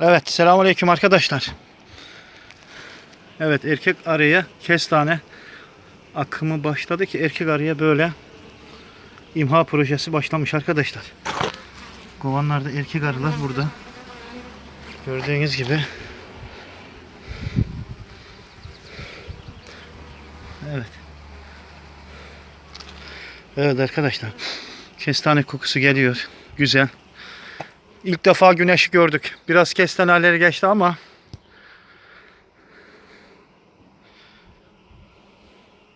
Evet selamünaleyküm arkadaşlar. Evet erkek arıya kestane akımı başladı ki erkek arıya böyle imha projesi başlamış arkadaşlar. Kovanlarda erkek arılar burada. Gördüğünüz gibi. Evet. Evet arkadaşlar. Kestane kokusu geliyor. Güzel. İlk defa güneşi gördük. Biraz kestaneleri geçti ama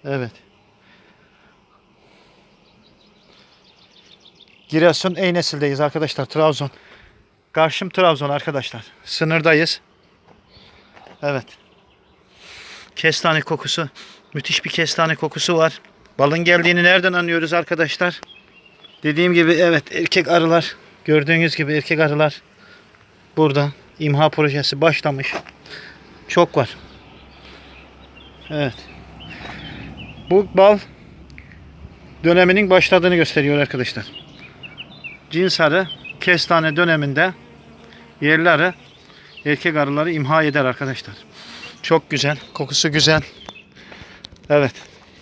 Evet. Giresun Eynesil'deyiz arkadaşlar. Trabzon. Karşım Trabzon arkadaşlar. Sınırdayız. Evet. Kestane kokusu. Müthiş bir kestane kokusu var. Balın geldiğini nereden anlıyoruz arkadaşlar? Dediğim gibi evet erkek arılar. Gördüğünüz gibi erkek arılar burada. imha projesi başlamış. Çok var. Evet. Bu bal döneminin başladığını gösteriyor arkadaşlar. Cins arı kestane döneminde yerli arı erkek arıları imha eder arkadaşlar. Çok güzel. Kokusu güzel. Evet.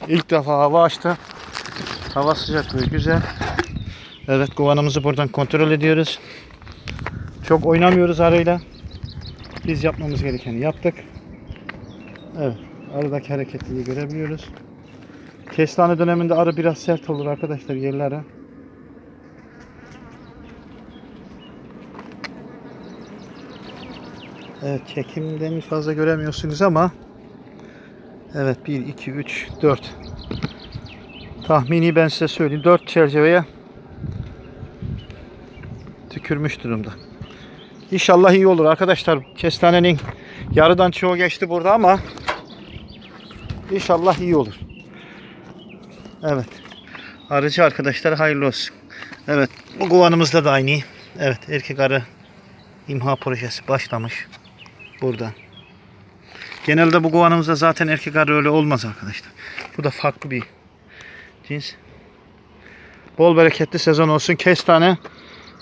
İlk defa hava açtı. Hava sıcaklığı güzel. Evet kovanımızı buradan kontrol ediyoruz. Çok oynamıyoruz arıyla. Biz yapmamız gerekeni yaptık. Evet. Arıdaki hareketliliği görebiliyoruz. Kestane döneminde arı biraz sert olur arkadaşlar yerli arı. Evet çekimden fazla göremiyorsunuz ama Evet 1, 2, 3, 4 Tahmini ben size söyleyeyim 4 çerçeveye tükürmüş durumda. İnşallah iyi olur arkadaşlar. Kestanenin yarıdan çoğu geçti burada ama inşallah iyi olur. Evet. Arıcı arkadaşlar hayırlı olsun. Evet. Bu kovanımızda da aynı. Evet. Erkek arı imha projesi başlamış. Burada. Genelde bu kovanımızda zaten erkek arı öyle olmaz arkadaşlar. Bu da farklı bir cins. Bol bereketli sezon olsun. Kestane.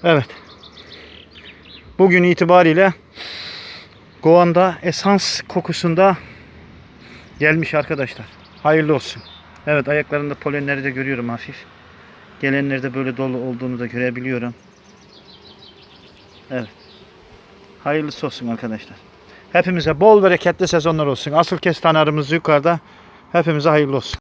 Evet. Bugün itibariyle Goğan'da esans kokusunda gelmiş arkadaşlar. Hayırlı olsun. Evet ayaklarında polenleri de görüyorum hafif. Gelenlerde böyle dolu olduğunu da görebiliyorum. Evet. Hayırlısı olsun arkadaşlar. Hepimize bol bereketli sezonlar olsun. Asıl kestane arımız yukarıda. Hepimize hayırlı olsun.